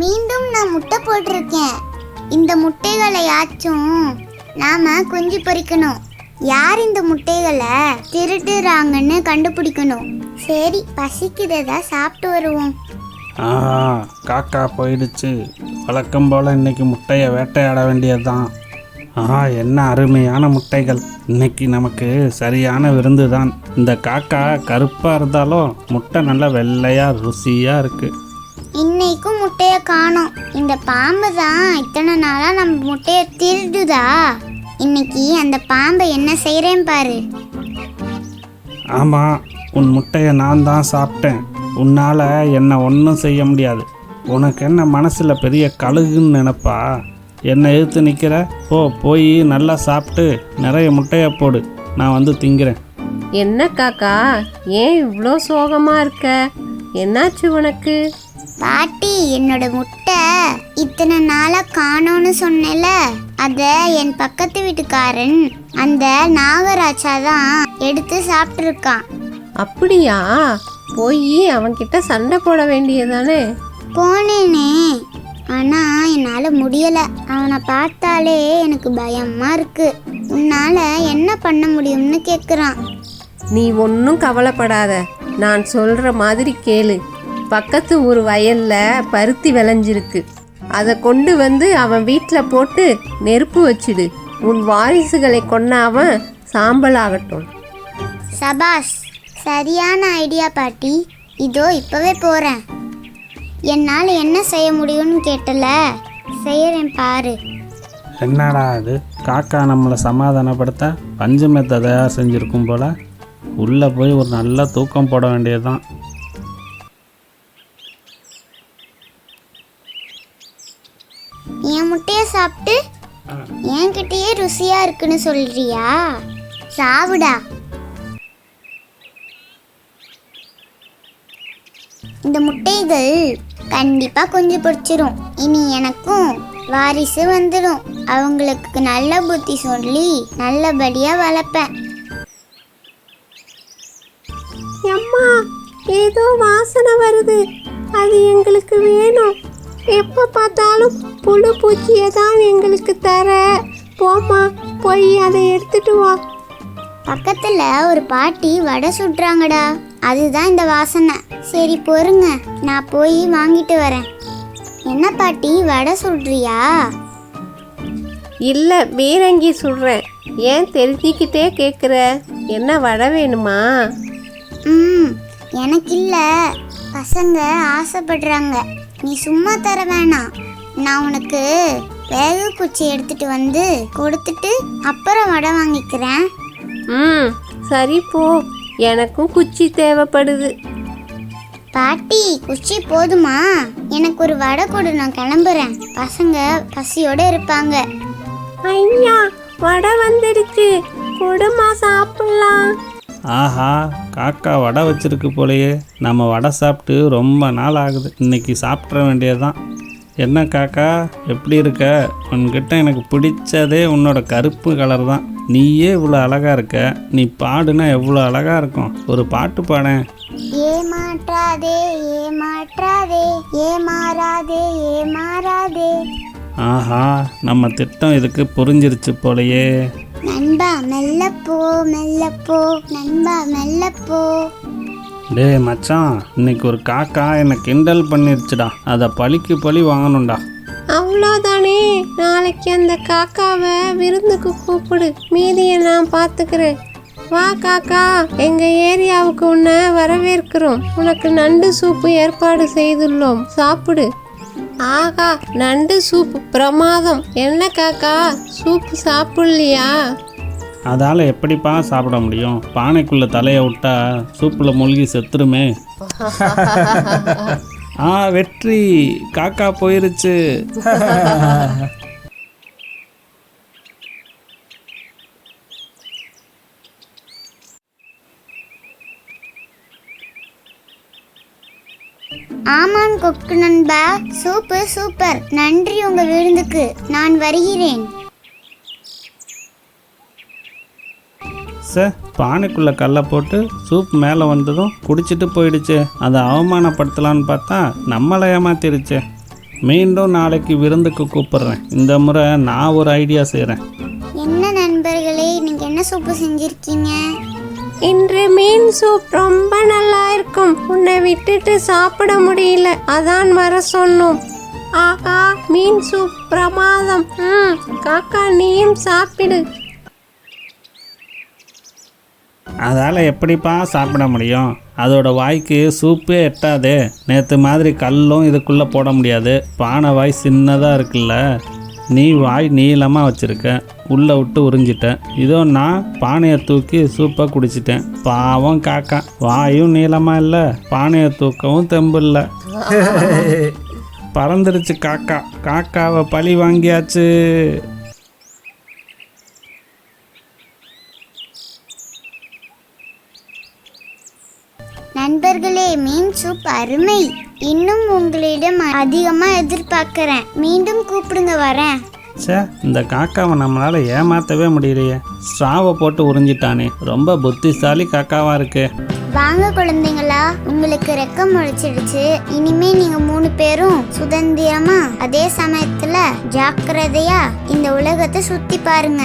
மீண்டும் நான் முட்டை போட்டிருக்கேன். இந்த முட்டைகளையாச்சும் நாம குஞ்சு பொறிக்கணும். யார் இந்த முட்டைகளை திருடுறாங்கன்னு கண்டுபிடிக்கணும். சரி பசிக்குதா சாப்பிட்டு வருவோம். ஆ காக்கா போயிடுச்சு. வழக்கம் போல் இன்னைக்கு முட்டையை வேட்டையாட வேண்டியதுதான். ஆ என்ன அருமையான முட்டைகள். இன்னைக்கு நமக்கு சரியான விருந்து தான் இந்த காக்கா கருப்பாக இருந்தாலும் முட்டை நல்லா வெள்ளையாக ருசியாக இருக்குது இன்னைக்கும் முட்டைய காணோம். இந்த பாம்பு தான் இத்தனை நாளா நம்ம முட்டைய திருடுதா? இன்னைக்கு அந்த பாம்பை என்ன செய்றேன் பாரு. ஆமாம் உன் முட்டையை நான் தான் சாப்பிட்டேன். உன்னால் என்னை ஒன்றும் செய்ய முடியாது. உனக்கு என்ன மனசில் பெரிய கழுகுன்னு நினப்பா? என்னை எதிர்த்து நிற்கிற போ போய் நல்லா சாப்பிட்டு நிறைய முட்டையை போடு. நான் வந்து திங்கிறேன். என்ன காக்கா ஏன் இவ்வளோ சோகமா இருக்க? என்னாச்சு உனக்கு? பாட்டி என்னோட முட்டை இத்தனை நாளா காணோன்னு சொன்னேல அத என் பக்கத்து வீட்டுக்காரன் அந்த நாகராஜா தான் எடுத்து சாப்பிட்டுருக்கான். அப்படியா? போய் அவன்கிட்ட சண்டை போட வேண்டியதானே போனேனே. ஆனா என்னால முடியல. அவனை பார்த்தாலே எனக்கு பயமா இருக்கு. உன்னால என்ன பண்ண முடியும்னு கேக்குறான். நீ ஒன்றும் கவலைப்படாத. நான் சொல்ற மாதிரி கேளு. பக்கத்து ஊர் வயல்ல பருத்தி விளைஞ்சிருக்கு. அதை கொண்டு வந்து அவன் வீட்டில் போட்டு நெருப்பு வச்சிடு. உன் வாரிசுகளை கொன்ன அவன் சாம்பல் ஆகட்டும் சபாஷ் சரியான ஐடியா பாட்டி. இதோ இப்பவே போறேன். என்னால் என்ன செய்ய முடியும்னு கேட்டல. செய்யறேன் பாரு. என்னடா அது காக்கா நம்மளை சமாதானப்படுத்த பஞ்சு மெத்த தயார் செஞ்சுருக்கும் போல. உள்ளே போய் ஒரு நல்ல தூக்கம் போட வேண்டியதுதான். என் முட்டைய சாப்பிட்டு என்கிட்டயே ருசியா இருக்குன்னு சொல்றியா? சாவுடா. இந்த முட்டைகள் கண்டிப்பா குஞ்சு பொரிச்சிரும். இனி எனக்கும் வாரிசு வந்துடும் அவங்களுக்கு நல்ல புத்தி சொல்லி நல்லபடியா வளர்ப்பேன். அம்மா ஏதோ வாசனை வருது. அது எங்களுக்கு வேணும். எப்போ பார்த்தாலும் புழு பூச்சியை தான் எங்களுக்கு தர. போம்மா போய் அதை எடுத்துட்டு வா. பக்கத்துல ஒரு பாட்டி வடை சுடுறாங்கடா. அதுதான் இந்த வாசனை. சரி பொறுங்க. நான் போய் வாங்கிட்டு வரேன். என்ன பாட்டி வடை சுடுறியா? இல்லை பீரங்கி சுடுறேன். ஏன் தெரிஞ்சுக்கிட்டே கேட்குற என்ன வடை வேணுமா? ம் எனக்கு இல்ல பசங்க ஆசைப்படுறாங்க. நீ சும்மா தர வேணாம். நான் உனக்கு வேக குச்சி எடுத்துட்டு வந்து கொடுத்துட்டு அப்புறம் வடை வாங்கிக்கிறேன். ம் சரி போ. எனக்கும் குச்சி தேவைப்படுது. பாட்டி குச்சி போதுமா? எனக்கு ஒரு வடை கொடு நான் கிளம்புறேன். பசங்க பசியோட இருப்பாங்க. ஐயா வடை வந்துடுச்சு. கொடுமா சாப்பிடலாம். ஆஹா காக்கா வடை வச்சிருக்கு போலயே. நம்ம வடை சாப்பிட்டு ரொம்ப நாள் ஆகுது. இன்னைக்கு சாப்பிட்ற வேண்டியதுதான். என்ன காக்கா எப்படி இருக்க? உன்கிட்ட எனக்கு பிடிச்சதே உன்னோட கருப்பு கலர் தான். நீயே இவ்வளோ அழகா இருக்க. நீ பாடுனா எவ்வளோ அழகா இருக்கும். ஒரு பாட்டு பாடேன் ஏமாற்றாதே ஏமாற்றாதே ஏமாறாதே ஏமாறாதே. ஆஹா நம்ம திட்டம் இதுக்கு புரிஞ்சிருச்சு போலயே. நண்பா மெல்ல போ மெல்ல போ நண்பா மெல்ல போ. டேய் மச்சான் இன்னைக்கு ஒரு காக்கா என்னை கிண்டல் பண்ணிருச்சுடா. அதை பழிக்கு பழி வாங்கணும்டா. அவ்வளோதானே நாளைக்கு அந்த காக்காவை விருந்துக்கு கூப்பிடு. மீதியை நான் பார்த்துக்கிறேன். வா காக்கா எங்க ஏரியாவுக்கு உன்னை வரவேற்கிறோம். உனக்கு நண்டு சூப்பு ஏற்பாடு செய்துள்ளோம். சாப்பிடு. ஆகா நண்டு சூப் பிரமாதம். என்ன காக்கா? சூப்பு சாப்பிடலையா? அதால் எப்படிப்பா சாப்பிட முடியும்? பானைக்குள்ளே தலையை விட்டா சூப்பில் மூழ்கி செத்துருமே. ஆ வெற்றி. காக்கா போயிருச்சு. ஆமாம் கொக்கு நண்பா. Super super. நன்றி உங்க விருந்துக்கு. நான் வருகிறேன். சார் பானைக்குள்ளே கல்லை போட்டு சூப் மேலே வந்ததும் குடிச்சிட்டு போயிடுச்சு. அதை அவமானப்படுத்தலான்னு பார்த்தா நம்மளை ஏமாத்திருச்சே மீண்டும் நாளைக்கு விருந்துக்கு கூப்பிடுறேன். இந்த முறை நான் ஒரு ஐடியா செய்கிறேன் என்ன நண்பர்களே நீங்க என்ன சூப்பு செஞ்சிருக்கீங்க? இன்று மீன் சூப் ரொம்ப நல்லா இருக்கும். உன்னை விட்டுட்டு சாப்பிட முடியல. அதான் வர சொன்னோம். ஆஹா மீன் சூப் பிரமாதம். ம் காக்கா நீயும் சாப்பிடு. அதால் எப்படிப்பா சாப்பிட முடியும்? அதோட வாய்க்கு சூப்பே எட்டாதே. நேற்று மாதிரி கல்லும் இதுக்குள்ளே போட முடியாது. பானை வாய் சின்னதாக இருக்குல்ல? நீ வாய் நீளமாக வச்சுருக்க. உள்ளே விட்டு உறிஞ்சிட்டேன் இதோ நான் பானையை தூக்கி சூப்பை குடிச்சிட்டேன். பாவம் காக்கா. வாயும் நீளமாக இல்லை பானையை தூக்கவும் தெம்பு இல்லை. பறந்துருச்சு காக்கா. காக்காவை பழி வாங்கியாச்சு. நண்பர்களே மீன் சூப் அருமை. இன்னும் உங்களிடம் அதிகமா எதிர்பார்க்கிறேன். மீண்டும் கூப்பிடுங்க வரேன். ச்சே இந்த காக்காவை நம்மளால் ஏமாற்றவே முடியலையே. ஸ்ட்ராவை போட்டு உறிஞ்சிட்டானே. ரொம்ப புத்திசாலி காக்காவாக இருக்கே. வாங்க குழந்தைங்களா. உங்களுக்கு ரெக்கம் முளைச்சிடுச்சு. இனிமே நீங்க மூணு பேரும் சுதந்திரமா அதே சமயத்துல ஜாக்கிரதையா இந்த உலகத்தை சுத்தி பாருங்க.